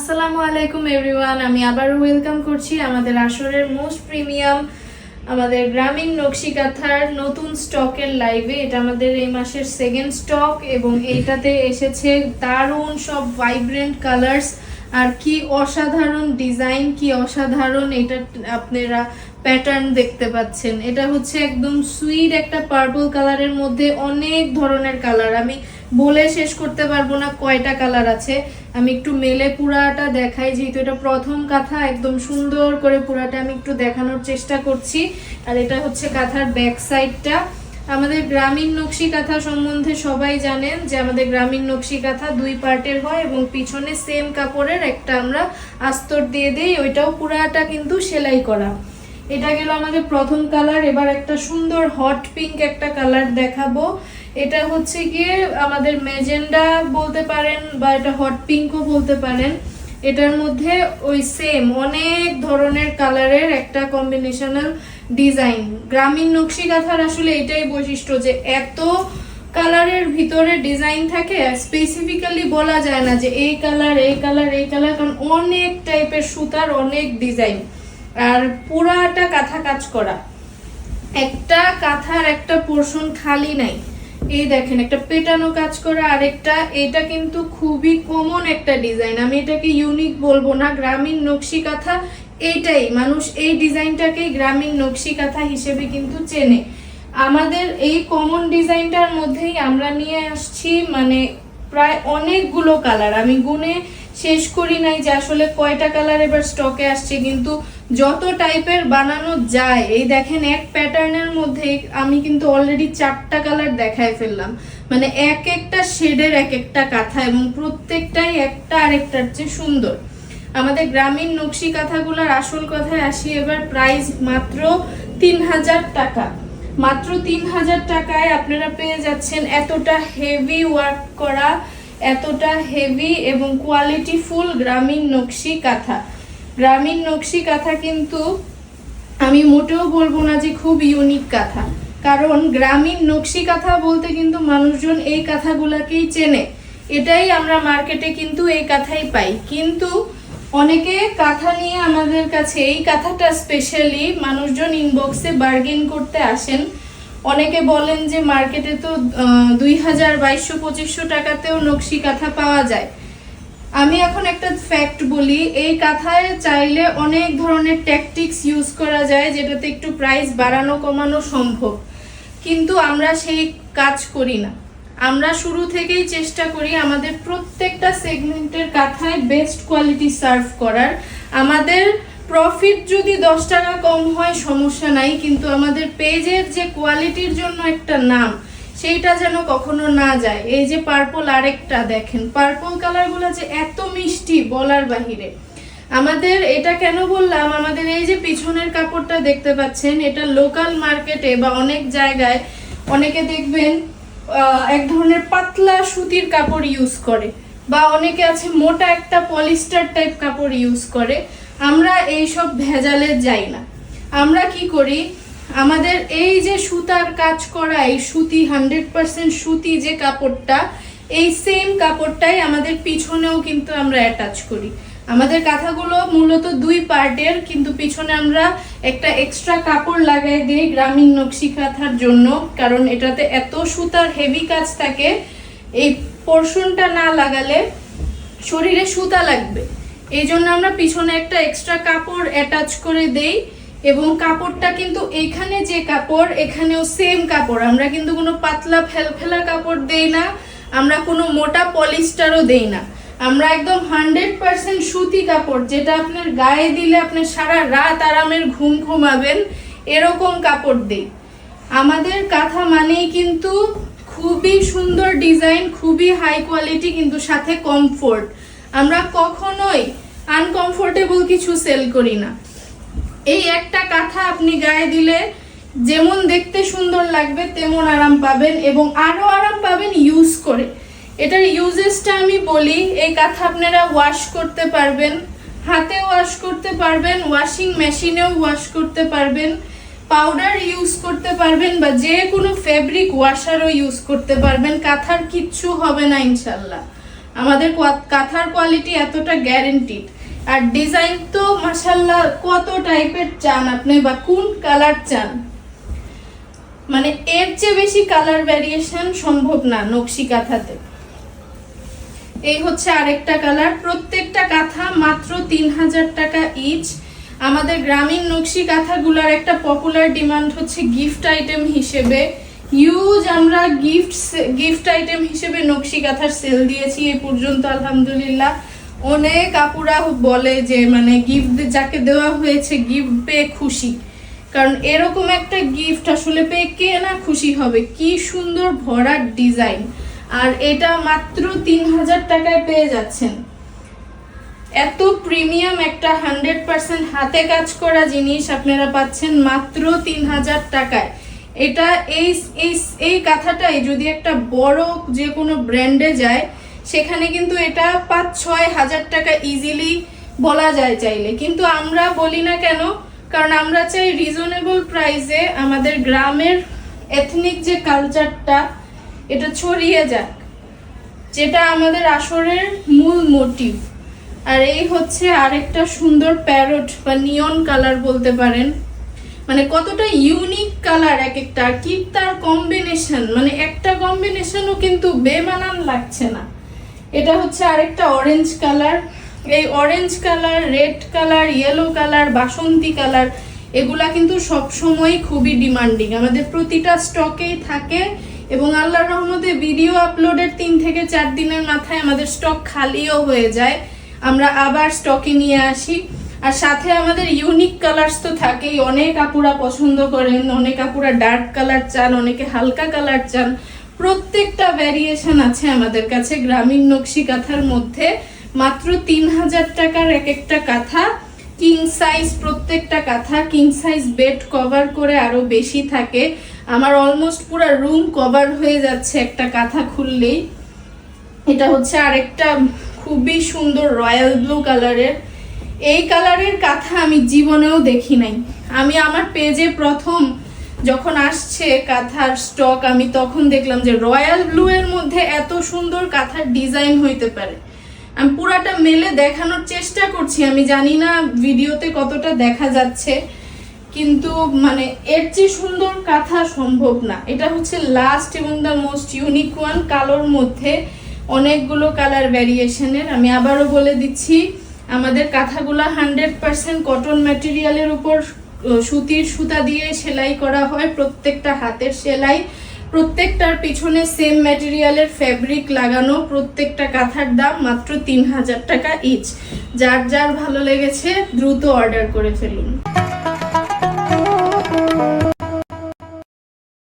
আসসালামু আলাইকুম এভরিওয়ান আমি আবারও ওয়েলকাম করছি আমাদের আসরের মোস্ট প্রিমিয়াম আমাদের গ্রামীণ নকশি কাঁথার নতুন স্টকের লাইভে এটা আমাদের এই মাসের সেকেন্ড স্টক এবং এইটাতে এসেছে দারুণ সব ভাইব্রেন্ট কালার্স আর কি অসাধারণ ডিজাইন কি অসাধারণ এটা আপনারা প্যাটার্ন দেখতে পাচ্ছেন। এটা হচ্ছে একদম সুইট একটা পার্পল কালারের মধ্যে অনেক ধরনের কালার আমি বলে শেষ করতে পারব না কয়টা কালার আছে। আমি একটু মেলে পুরাটা দেখাই, যেহেতু এটা প্রথম কাঁথা, একদম সুন্দর করে পুরাটা আমি একটু দেখানোর চেষ্টা করছি। আর এটা হচ্ছে কাঁথার ব্যাক সাইডটা আমাদের গ্রামীণ নকশি কাঁথা সম্বন্ধে সবাই জানেন যে আমাদের গ্রামীণ নকশি কাঁথা দুই পার্টের হয় এবং পিছনে সেম কাপড়ের একটা আমরা আস্তর দিয়ে দিই, ওইটাও পুরাটা কিন্তু সেলাই করা। এটা গেল আমাদের প্রথম কালার এবার একটা সুন্দর হট পিঙ্ক একটা কালার দেখাবো। এটা হচ্ছে গিয়ে আমাদের মেজেন্ডা বলতে পারেন বা এটা হট পিঙ্কও বলতে পারেন। এটার মধ্যে ওই সেম অনেক ধরনের কালারের একটা কম্বিনেশনাল ডিজাইন গ্রামীণ নকশি কাঁথার আসলে এটাই বৈশিষ্ট্য যে এত কালারের ভিতরে ডিজাইন থাকে, আর স্পেসিফিক্যালি বলা যায় না যে এই কালার এই কালার এই কালার কারণ অনেক টাইপের সুতার অনেক ডিজাইন আর পুরাটা কাঁথা কাজ করা। একটা কাঁথার একটা পোর্শন খালি নাই। এই দেখেন, একটা পেটানো কাজ করা আরেকটা, এটা কিন্তু খুবই কমন একটা ডিজাইন আমি এটাকে ইউনিক বলব না, গ্রামীণ নকশি কাঁথা এইটাই। মানুষ এই ডিজাইনটাকেই গ্রামীণ নকশি কাঁথা হিসেবে কিন্তু চেনে। আমাদের এই কমন ডিজাইনটার মধ্যেই আমরা নিয়ে আসছি মানে প্রায় অনেকগুলো কালার আমি গুনে শেষ করি নাই যে আসলে কয়টা কালার এবার স্টকে আসছে, কিন্তু যত টাইপের বানানো যায়, এই দেখেন এক প্যাটার্নের মধ্যে আমি কিন্তু অলরেডি চারটা কালার দেখায় ফেললাম। মানে এক একটা শেডের এক একটা কাঁথা এবং প্রত্যেকটাই একটা আরেকটার চেয়ে সুন্দর। আমাদের গ্রামীণ নকশি কাঁথাগুলোর আসল কথায় আসি, এবার প্রাইস মাত্র তিন হাজার টাকা। মাত্র তিন হাজার টাকায় আপনারা পেয়ে যাচ্ছেন এতটা হেভি ওয়ার্ক করা এতটা হেভি এবং কোয়ালিটি ফুল গ্রামীণ নকশি কাঁথা। গ্রামীণ নকশি কাঁথা কিন্তু আমি মোটেও বলব না যে খুব ইউনিক কাঁথা। কারণ গ্রামীণ নকশি কাঁথা বলতে কিন্তু মানুষজন এই কাঁথাগুলাকেই চেনে। এটাই আমরা মার্কেটে কিন্তু এই কাঁথাই পাই। কিন্তু অনেকে কাঁথা নিয়ে আমাদের কাছে এই কাঁথাটা স্পেশালি মানুষজন ইনবক্সে বার্গেন করতে আসেন। অনেকে বলেন যে মার্কেটে তো দুই হাজার বাইশশো পঁচিশশো টাকাতেও নকশি কাঁথা পাওয়া যায়। আমি এখন একটা ফ্যাক্ট বলি, এই কাঁথায় চাইলে অনেক ধরনের ট্যাকটিক্স ইউজ করা যায় যেটাতে একটু প্রাইস বাড়ানো কমানো সম্ভব। কিন্তু আমরা সেই কাজ করি না। আমরা শুরু থেকেই চেষ্টা করি আমাদের প্রত্যেকটা সেগমেন্টের কাঁথায় বেস্ট কোয়ালিটি সার্ভ করার। আমাদের প্রফিট যদি দশ টাকা কম হয়, সমস্যা নাই, কিন্তু আমাদের পেজের যে কোয়ালিটির জন্য একটা নাম, সেইটা যেন কখনো না যায়। এই যে পার্পল আরেকটা দেখেন পার্পল কালারগুলো যে এত মিষ্টি বলার বাহিরে। আমাদের এটা কেন বললাম? আমাদের এই যে পিছনের কাপড়টা দেখতে পাচ্ছেন, এটা লোকাল মার্কেটে বা অনেক জায়গায় অনেকে দেখবেন এক ধরনের পাতলা সুতির কাপড় ইউজ করে, বা অনেকে আছে মোটা একটা পলিস্টার টাইপ কাপড় ইউজ করে। আমরা এই সব ভেজালে যাই না। আমরা কি করি? আমাদের এই যে সুতার কাজ করা, এই সুতি হান্ড্রেড পার্সেন্ট সুতি যে কাপড়টা, এই সেম কাপড়টাই আমাদের পিছনেও কিন্তু আমরা অ্যাটাচ করি। আমাদের কাঁথাগুলো মূলত দুই পার্টের, কিন্তু পিছনে আমরা একটা এক্সট্রা কাপড় লাগাই দিই গ্রামীণ নকশি কাঁথার জন্য, কারণ এটাতে এত সুতার হেভি কাজ থাকে, এই পোর্শনটা না লাগালে শরীরে সুতা লাগবে। এই জন্য আমরা পিছনে একটা এক্সট্রা কাপড় অ্যাটাচ করে দেই এবং কাপড়টা কিন্তু এখানে যে কাপড়, এখানেও সেম কাপড়। আমরা কিন্তু কোনো পাতলা ফেলফেলা কাপড় দেই না, আমরা কোনো মোটা পলিস্টারও দেই না। আমরা একদম হান্ড্রেড পার্সেন্ট সুতি কাপড়, যেটা আপনার গায়ে দিলে আপনি সারা রাত আরামের ঘুম ঘুমাবেন, এরকম কাপড় দেই। আমাদের কাঁথা মানেই কিন্তু খুবই সুন্দর ডিজাইন খুবই হাই কোয়ালিটি কিন্তু সাথে কমফোর্ট আমরা কখনোই আনকমফোর্টেবল কিছু সেল করি না। এই একটা কাঁথা আপনি গায়ে দিলে যেমন দেখতে সুন্দর লাগবে তেমন আরাম পাবেন এবং আরও আরাম পাবেন ইউজ করে। এটার ইউজেসটা আমি বলি, এই কাঁথা আপনারা ওয়াশ করতে পারবেন হাতে ওয়াশ করতে পারবেন ওয়াশিং মেশিনেও ওয়াশ করতে পারবেন পাউডার ইউজ করতে পারবেন বা যে কোনো ফেব্রিক ওয়াশারও ইউজ করতে পারবেন, কাঁথার কিচ্ছু হবে না ইনশাল্লাহ আমাদের কাঁথার কোয়ালিটি এতটা গ্যারেন্টিড আর ডিজাইন তো মাসাল্লাহ কত টাইপের চান আপনি বা কোন কালার চান? মানে এর চেয়ে বেশি কালার ভ্যারিয়েশন সম্ভব না নকশি কাঁথাতে। এই হচ্ছে আরেকটা কালার প্রত্যেকটা কাঁথা মাত্র তিন হাজার টাকা ইচ আমাদের গ্রামীণ নকশি কাঁথাগুলোর একটা পপুলার ডিমান্ড হচ্ছে গিফট আইটেম হিসেবে। ইউজ আমরা গিফট গিফট আইটেম হিসেবে নকশি কাঁথার সেল দিয়েছি এই পর্যন্ত, আলহামদুলিল্লাহ। অনেক আপুরা বলে যে মানে গিফট যাকে দেওয়া হয়েছে গিফট পেয়ে খুশি। কারণ এরকম একটা গিফট আসলে পেয়ে কে না খুশি হবে? কি সুন্দর ভরার ডিজাইন আর এটা মাত্র তিন হাজার টাকায় পেয়ে যাচ্ছেন। এত প্রিমিয়াম একটা হান্ড্রেড পার্সেন্ট হাতে কাজ করা জিনিস আপনারা পাচ্ছেন মাত্র তিন হাজার টাকায়। এটা এই এই এই কাঁথাটাই যদি একটা বড় যে কোনো ব্র্যান্ডে যায়, সেখানে কিন্তু এটা পাঁচ, ছয় হাজার টাকা ইজিলি বলা যায় চাইলে। কিন্তু আমরা বলি না কেন, কারণ আমরা চাই রিজনেবল প্রাইসে আমাদের গ্রামের এথনিক যে কালচারটা এটা ছড়িয়ে যাক, যেটা আমাদের আসরের মূল মোটিভ আর এই হচ্ছে আরেকটা সুন্দর প্যারট বা নিয়ন কালার বলতে পারেন। মানে কতটা ইউনিক কালার এক একটা, কি তার কম্বিনেশন মানে একটা কম্বিনেশনও কিন্তু বেমানান লাগছে না। এটা হচ্ছে আরেকটা অরেঞ্জ কালার এই orange colour red colour yellow colour বাসন্তী কালার এগুলা কিন্তু সব সময় খুবই ডিমান্ডিং আমাদের প্রতিটা স্টকেই থাকে এবং আল্লাহর রহমতে ভিডিও আপলোডের তিন থেকে চার দিনের মাথায় আমাদের স্টক খালিও হয়ে যায়। আমরা আবার স্টকে নিয়ে আসি। আর সাথে আমাদের ইউনিক কালার্স তো থাকেই। অনেক আপুরা পছন্দ করেন, অনেক আপুরা ডার্ক কালার চান, অনেকে হালকা কালার চান। প্রত্যেকটা ভ্যারিয়েশন আছে আমাদের কাছে। গ্রামীণ নকশি কাঁথার মধ্যে মাত্র তিন হাজার টাকার এক একটা কাঁথা। কিং সাইজ প্রত্যেকটা কাঁথা। কিং সাইজ বেড কভার করে আরও বেশি থাকে। আমার অলমোস্ট পুরো রুম কভার হয়ে যাচ্ছে একটা কাঁথা খুললেই। এটা হচ্ছে আরেকটা খুবই সুন্দর রয়্যাল ব্লু কালারের এই কালারের কাঁথা আমি জীবনেও দেখি নাই। আমি আমার পেজে প্রথম যখন আসছে কাঁথার স্টক আমি তখন দেখলাম যে রয়্যাল ব্লু এর মধ্যে এত সুন্দর কাঁথার ডিজাইন হইতে পারে। আমি পুরাটা মেলে দেখানোর চেষ্টা করছি। আমি জানি না ভিডিওতে কতটা দেখা যাচ্ছে, কিন্তু মানে এর চেয়ে সুন্দর কাঁথা সম্ভব না। এটা হচ্ছে লাস্ট এবং দ্য মোস্ট ইউনিক ওয়ান কালোর মধ্যে অনেকগুলো কালার ভ্যারিয়েশনের আমি আবারও বলে দিচ্ছি আমাদের কাঁথাগুলো হান্ড্রেড পার্সেন্ট কটন ম্যাটেরিয়ালের উপর সুতির সুতা দিয়ে সেলাই করা হয়, প্রত্যেকটা হাতের সেলাই। প্রত্যেকটার পিছনে সেম ম্যাটেরিয়ালের ফ্যাব্রিক লাগানো, প্রত্যেকটা কাঁথার দাম মাত্র তিন হাজার টাকা ইচ যার যার ভালো লেগেছে, দ্রুত অর্ডার করে ফেলুন।